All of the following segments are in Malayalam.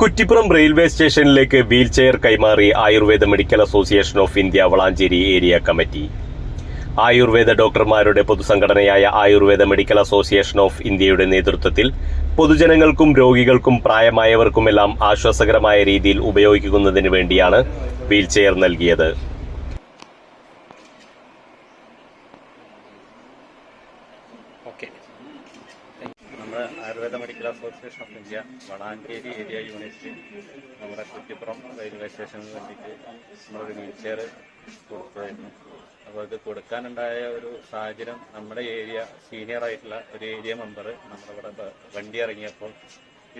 കുറ്റിപ്പുറം റെയിൽവേ സ്റ്റേഷനിലേക്ക് വീൽ ചെയർ കൈമാറി Ayurveda medical association of India Valanchery area committee. Ayurveda ഡോക്ടർമാരുടെ പൊതുസംഘടനയായ ആയുർവേദ മെഡിക്കൽ അസോസിയേഷൻ ഓഫ് ഇന്ത്യയുടെ നേതൃത്വത്തിൽ പൊതുജനങ്ങൾക്കും രോഗികൾക്കും പ്രായമായവർക്കുമെല്ലാം ആശ്വാസകരമായ രീതിയിൽ ഉപയോഗിക്കുന്നതിന് വേണ്ടിയാണ് വീൽ ചെയർ നൽകിയത്. ഓക്കെ നമ്മുടെ Ayurveda medical association of India Valanchery area unit നമ്മുടെ കുറ്റിപ്പുറം റെയിൽവേ സ്റ്റേഷനിൽ വേണ്ടിയിട്ട് നമ്മളൊരു വീൽ ചെയർ കൊടുത്തതായിരുന്നു അപ്പോൾ ഇത് കൊടുക്കാനുണ്ടായ ഒരു സാഹചര്യം നമ്മുടെ ഏരിയ സീനിയർ ആയിട്ടുള്ള ഒരു ഏരിയ മെമ്പർ നമ്മുടെ ഇവിടെ വണ്ടി ഇറങ്ങിയപ്പോൾ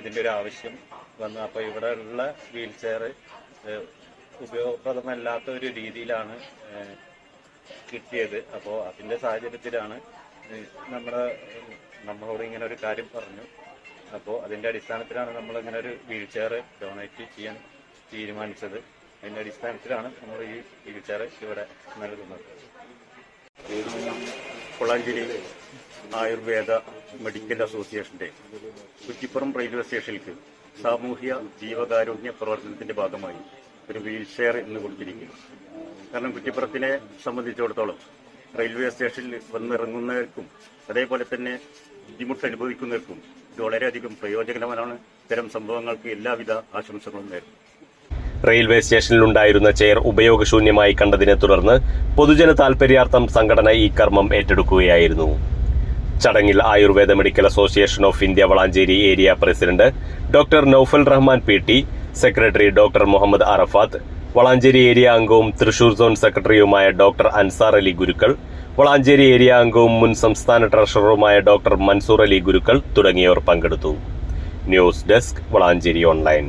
ഇതിന്റെ ഒരു ആവശ്യം വന്നു. അപ്പോൾ ഇവിടെ ഉള്ള വീൽ ചെയർ ഉപയോഗപ്രദമല്ലാത്ത ഒരു രീതിയിലാണ് കിട്ടിയത്. അപ്പോൾ അതിന്റെ സാഹചര്യത്തിലാണ് നമ്മുടെ നമ്മളോട് ഇങ്ങനെ ഒരു കാര്യം പറഞ്ഞു. അപ്പോൾ അതിന്റെ അടിസ്ഥാനത്തിലാണ് നമ്മൾ ഇങ്ങനെ ഒരു വീൽ ചെയർ ഡൊണേറ്റ് ചെയ്യാൻ തീരുമാനിച്ചത്. അതിന്റെ അടിസ്ഥാനത്തിലാണ് നമ്മൾ ഈ വീൽ ചെയർ ഇവിടെ നൽകുന്നത്. കൊളാഞ്ചേരി ആയുർവേദ മെഡിക്കൽ അസോസിയേഷന്റെ കുറ്റിപ്പുറം റെയിൽവേ സ്റ്റേഷനിലേക്ക് സാമൂഹ്യ ജീവകാരുണ്യ പ്രവർത്തനത്തിന്റെ ഭാഗമായി ഒരു വീൽ ചെയർ ഇന്ന് കൊടുത്തിരിക്കുന്നു. കാരണം കുറ്റിപ്പുറത്തിനെ സംബന്ധിച്ചിടത്തോളം റെയിൽവേ സ്റ്റേഷനിൽ വന്നിറങ്ങുന്നവർക്കും അതേപോലെ തന്നെ ബുദ്ധിമുട്ട് അനുഭവിക്കുന്നവർക്കും ഇത് വളരെയധികം പ്രയോജനകരമാണ്. ഇത്തരം സംഭവങ്ങൾക്ക് എല്ലാവിധ ആശംസകളും നേരുന്നു. റെയിൽവേ സ്റ്റേഷനിലുണ്ടായിരുന്ന ചെയർ ഉപയോഗശൂന്യമായി കണ്ടതിനെ തുടർന്ന് പൊതുജന താൽപര്യാർത്ഥം സംഘടന ഈ കർമ്മം ഏറ്റെടുക്കുകയായിരുന്നു. ചടങ്ങിൽ Ayurveda medical association of India Valanchery area president doctor Naufal Rahman P secretary doctor Muhammad Arafath Valanchery area അംഗവും തൃശൂർ സോൺ സെക്രട്ടറിയുമായ ഡോക്ടർ അൻസാർ അലി ഗുരുക്കൾ വളാഞ്ചേരി ഏരിയ അംഗവും മുൻ സംസ്ഥാന ട്രഷററുമായ ഡോക്ടർ മൻസൂർ അലി ഗുരുക്കൾ തുടങ്ങിയവർ പങ്കെടുത്തു. News desk Valanchery online.